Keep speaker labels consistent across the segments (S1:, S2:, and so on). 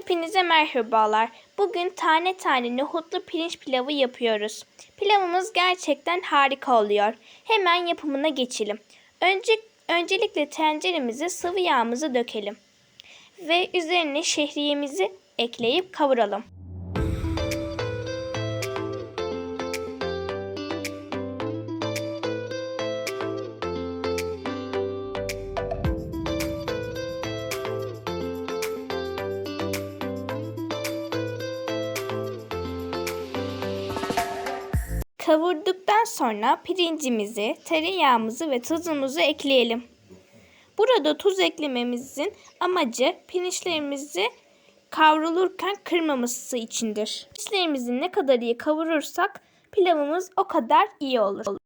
S1: Hepinize merhabalar. Bugün tane tane nohutlu pirinç pilavı yapıyoruz. Pilavımız gerçekten harika oluyor. Hemen yapımına geçelim. Önce öncelikle tenceremize sıvı yağımızı dökelim ve üzerine şehriyemizi ekleyip kavuralım. Kavurduktan sonra pirincimizi, tereyağımızı ve tuzumuzu ekleyelim. Burada tuz eklememizin amacı pirinçlerimizi kavrulurken kırmaması içindir. Pirinçlerimizi ne kadar iyi kavurursak pilavımız o kadar iyi olur.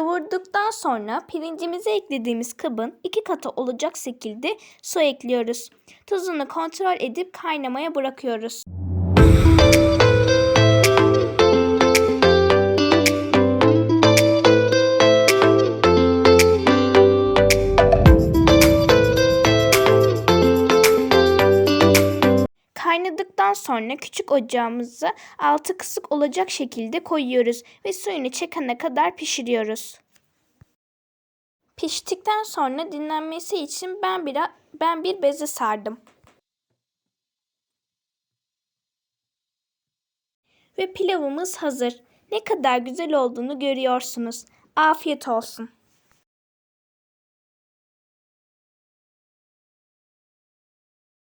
S1: Kavurduktan sonra pirincimizi eklediğimiz kabın iki katı olacak şekilde su ekliyoruz. Tuzunu kontrol edip kaynamaya bırakıyoruz. Sonra küçük ocağımıza altı kısık olacak şekilde koyuyoruz ve suyunu çekene kadar pişiriyoruz. Piştikten sonra dinlenmesi için ben bir ben bir beze sardım. Ve pilavımız hazır. Ne kadar güzel olduğunu görüyorsunuz. Afiyet olsun.